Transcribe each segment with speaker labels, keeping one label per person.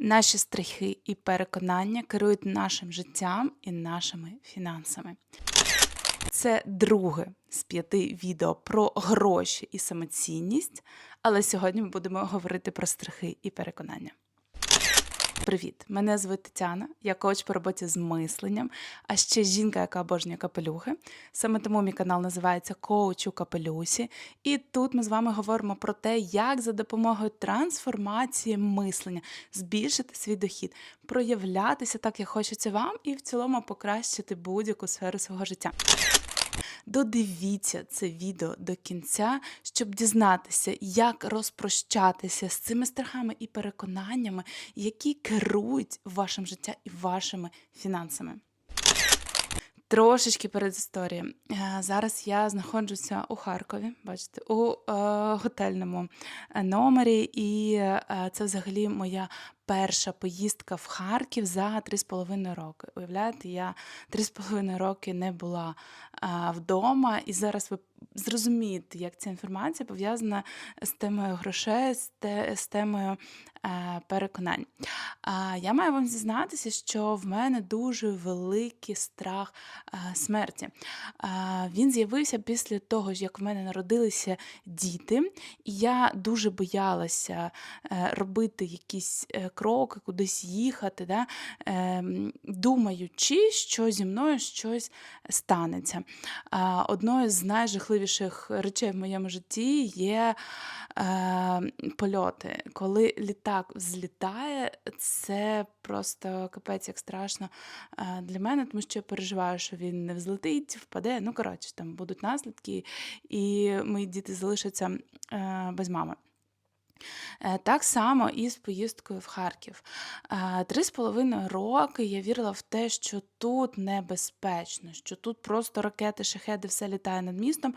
Speaker 1: Наші страхи і переконання керують нашим життям і нашими фінансами. Це друге з п'яти відео про гроші і самоцінність, але сьогодні ми будемо говорити про страхи і переконання. Привіт! Мене звуть Тетяна, я коуч по роботі з мисленням, а ще жінка, яка обожнює капелюхи. Саме тому мій канал називається Коуч у капелюсі. І тут ми з вами говоримо про те, як за допомогою трансформації мислення збільшити свій дохід, проявлятися так, як хочеться вам, і в цілому покращити будь-яку сферу свого життя. Додивіться це відео до кінця, щоб дізнатися, як розпрощатися з цими страхами і переконаннями, які керують вашим життям і вашими фінансами. Трошечки перед історією. Зараз я знаходжуся у Харкові, бачите, у е, готельному е, номері, і е, це взагалі моя перша поїздка в Харків за 3,5 роки. Уявляєте, я 3,5 роки не була а, вдома, і зараз ви зрозумієте, як ця інформація пов'язана з темою грошей, з, те, з темою а, переконань. А, я маю вам зізнатися, що в мене дуже великий страх смерті. Він з'явився після того, як в мене народилися діти, і я дуже боялася е, робити якісь е, кроки, кудись їхати, да, е, думаючи, що зі мною щось станеться. Одною з найжахливіших речей в моєму житті є е, польоти. Коли літак взлітає, це просто капець як страшно е, для мене, тому що я переживаю, що він не взлетить, впаде. Ну, коротше, там будуть наслідки, і мої діти залишаться е, без мами. Е, так само і з поїздкою в Харків. Три з половиною роки я вірила в те, що тут небезпечно, що тут просто ракети, шахеди, все літає над містом,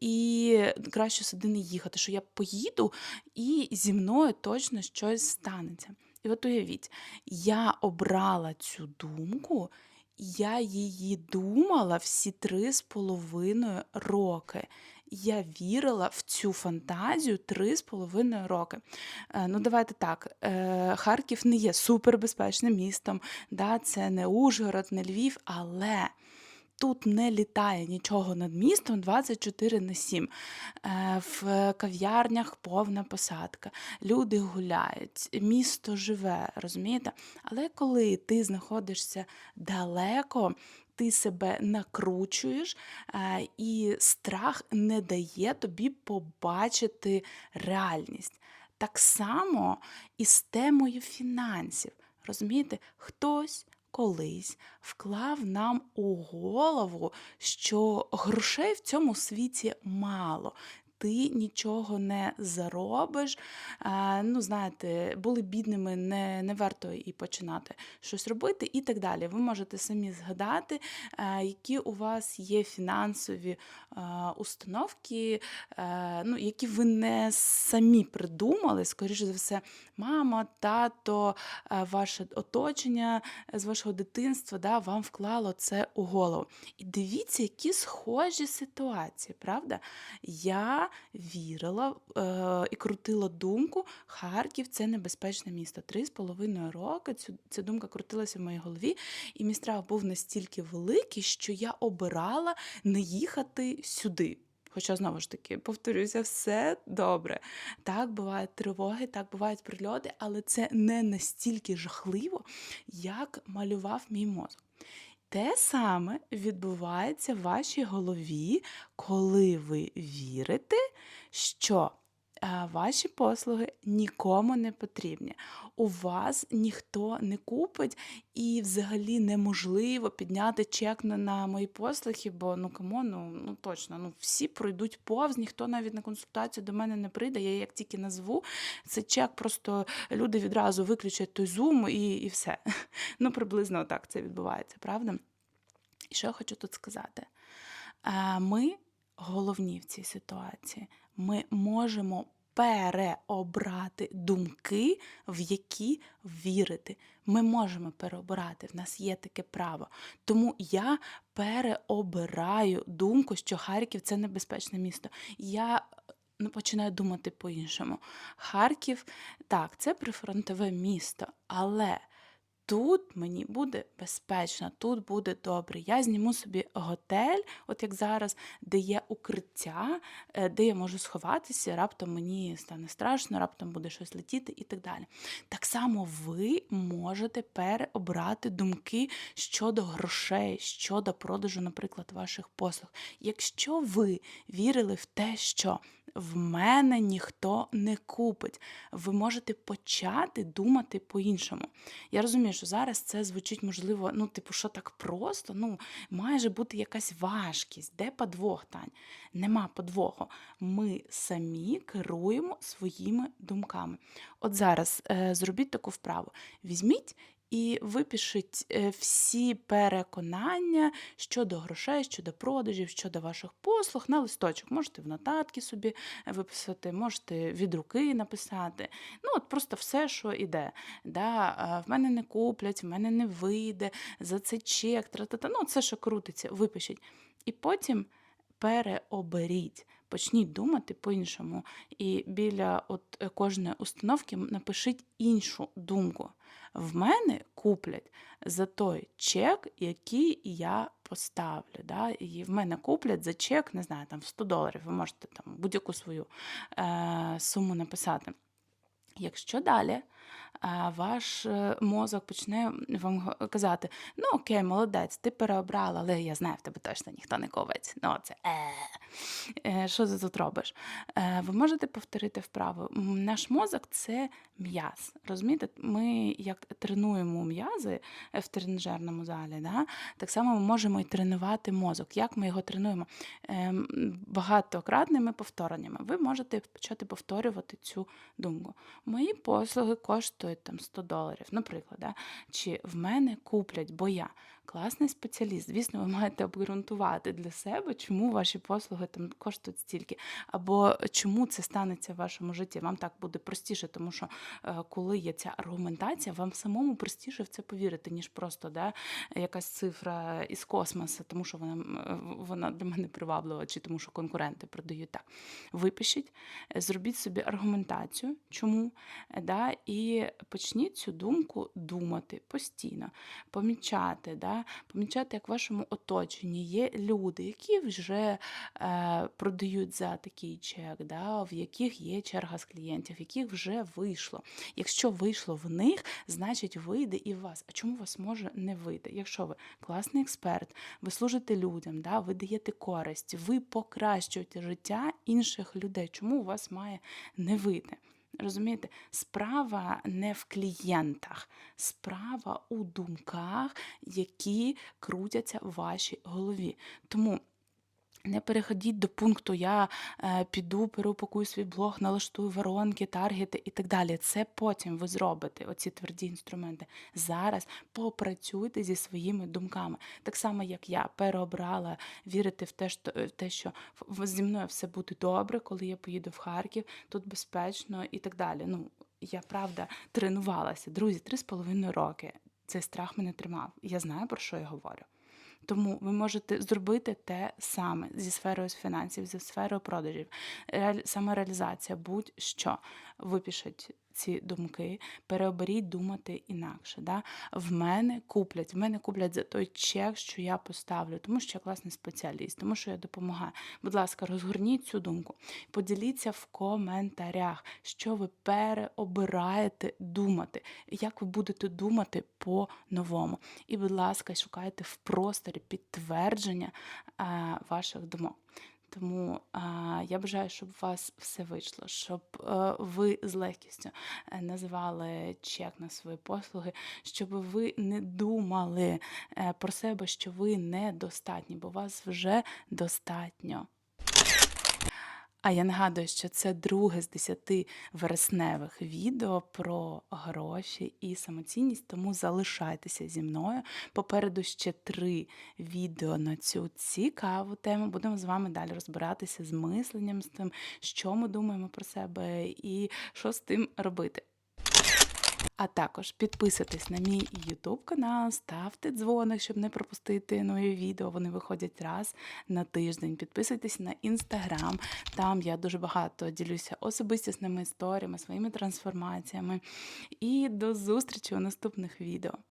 Speaker 1: і краще сюди не їхати, що я поїду і зі мною точно щось станеться. І от уявіть, я обрала цю думку, я її думала всі три з половиною роки я вірила в цю фантазію три з половиною роки. Е, ну, давайте так, е, Харків не є супербезпечним містом, да, це не Ужгород, не Львів, але. Тут не літає нічого над містом 24 на 7. Е, в кав'ярнях повна посадка. Люди гуляють, місто живе, розумієте? Але коли ти знаходишся далеко, ти себе накручуєш, е, і страх не дає тобі побачити реальність. Так само і з темою фінансів. Розумієте, хтось колись вклав нам у голову, що грошей в цьому світі мало ти нічого не заробиш. Ну, знаєте, були бідними, не не варто і починати щось робити, і так далі. Ви можете самі згадати, які у вас є фінансові установки, ну, які ви не самі придумали, скоріше за все, мама, тато, ваше оточення з вашого дитинства да, вам вклало це у голову. І дивіться, які схожі ситуації, правда? Я вірила е, і крутила думку, Харків це небезпечне місто. Три з половиною роки цю, ця думка крутилася в моїй голові, і мій страх був настільки великий, що я обирала не їхати сюди. Хоча, знову ж таки, повторюся, все добре. Так, бувають тривоги, так бувають прильоти, але це не настільки жахливо, як малював мій мозок. Те саме відбувається в вашій голові, коли ви вірите, що ваші послуги нікому не потрібні. У вас ніхто не купить, і взагалі неможливо підняти чек на, мої послуги, бо ну кому, ну, ну точно, ну всі пройдуть повз, ніхто навіть на консультацію до мене не прийде. Я як тільки назву цей чек, просто люди відразу виключать той зум і, і все. Ну, приблизно так це відбувається, правда? І що я хочу тут сказати? Ми головні в цій ситуації. Ми можемо переобрати думки, в які вірити. Ми можемо переобрати, в нас є таке право. Тому я переобираю думку, що Харків це небезпечне місто. Я ну, починаю думати по-іншому. Харків, так, це прифронтове місто, але тут мені буде безпечно, тут буде добре. Я зніму собі готель, от як зараз, де є укриття, е, де я можу сховатися, раптом мені стане страшно, раптом буде щось летіти і так далі. Так само ви можете переобрати думки щодо грошей, щодо продажу, наприклад, ваших послуг. Якщо ви вірили в те, що в мене ніхто не купить, ви можете почати думати по-іншому. Я розумію, що зараз це звучить, можливо, ну, типу, що так просто, ну, має бути якась важкість. Де подвох, Тань? Нема подвоху. Ми самі керуємо своїми думками. От зараз е, зробіть таку вправу. Візьміть і випишіть е, всі переконання щодо грошей, щодо продажів, щодо ваших послуг на листочок. Можете в нотатки собі виписати, можете від руки написати. Ну, от просто все, що йде. Да, В мене не куплять, в мене не вийде, за це чек, тра-та-та. ну, це, що крутиться, випишіть. І потім переоберіть. Почніть думати по-іншому. І біля от е, кожної установки напишіть іншу думку. В мене куплять за той чек, який я поставлю. Да? І в мене куплять за чек, не знаю, там 100 доларів. Ви можете там будь-яку свою е, суму написати. Якщо далі ваш е, мозок почне вам казати: ну окей, молодець, ти переобрала, але я знаю, в тебе точно ніхто не купить. Ну, це е, е, що ти тут робиш? Е, ви можете повторити вправу. Наш мозок це м'яз. Розумієте, ми як тренуємо м'язи е, в тренажерному залі, да? так само ми можемо і тренувати мозок. Як ми його тренуємо? Ем, Багатократними повтореннями. Ви можете почати повторювати цю думку. Мої послуги коштують там 100 доларів, наприклад, да? чи в мене куплять, бо я класний спеціаліст. Звісно, ви маєте обґрунтувати для себе, чому ваші послуги там коштують стільки, або чому це станеться в вашому житті. Вам так буде простіше, тому що е, коли є ця аргументація, вам самому простіше в це повірити, ніж просто да, якась цифра із космосу, тому що вона, вона для мене приваблива, чи тому що конкуренти продають так. Випишіть, зробіть собі аргументацію, чому, да, і почніть цю думку думати постійно, помічати, да, помічати, як в вашому оточенні є люди, які вже е, продають за такий чек, да, в яких є черга з клієнтів, яких вже вийшло. Якщо вийшло в них, значить вийде і в вас. А чому вас може не вийти? Якщо ви класний експерт, ви служите людям, да, ви даєте користь, ви покращуєте життя інших людей. Чому у вас має не вийти? Розумієте, справа не в клієнтах, справа у думках, які крутяться в вашій голові. Тому не переходіть до пункту Я е, піду, переупакую свій блог, налаштую воронки, таргети і так далі. Це потім ви зробите оці тверді інструменти. Зараз попрацюйте зі своїми думками. Так само, як я переобрала вірити в те, що, в те, що зі мною все буде добре, коли я поїду в Харків, тут безпечно і так далі. Ну, я правда тренувалася. Друзі, три з половиною роки. Цей страх мене тримав. Я знаю, про що я говорю. Тому ви можете зробити те саме зі сферою фінансів, зі сферою продажів, самореалізація, будь-що. Випишіть ці думки, переоберіть думати інакше. Да? В мене куплять, в мене куплять за той чек, що я поставлю, тому що я класний спеціаліст, тому що я допомагаю. Будь ласка, розгорніть цю думку, поділіться в коментарях, що ви переобираєте думати, як ви будете думати по-новому. І, будь ласка, шукайте в просторі підтвердження а, ваших думок. Тому я бажаю, щоб у вас все вийшло, щоб е, ви з легкістю назвали називали чек на свої послуги, щоб ви не думали е, про себе, що ви недостатні, бо вас вже достатньо. А я нагадую, що це друге з десяти вересневих відео про гроші і самоцінність, тому залишайтеся зі мною. Попереду ще три відео на цю цікаву тему. Будемо з вами далі розбиратися з мисленням, з тим, що ми думаємо про себе і що з тим робити. А також підписуйтесь на мій YouTube канал, ставте дзвоник, щоб не пропустити нові відео. Вони виходять раз на тиждень. Підписуйтесь на інстаграм. Там я дуже багато ділюся особистісними історіями, своїми трансформаціями. І до зустрічі у наступних відео.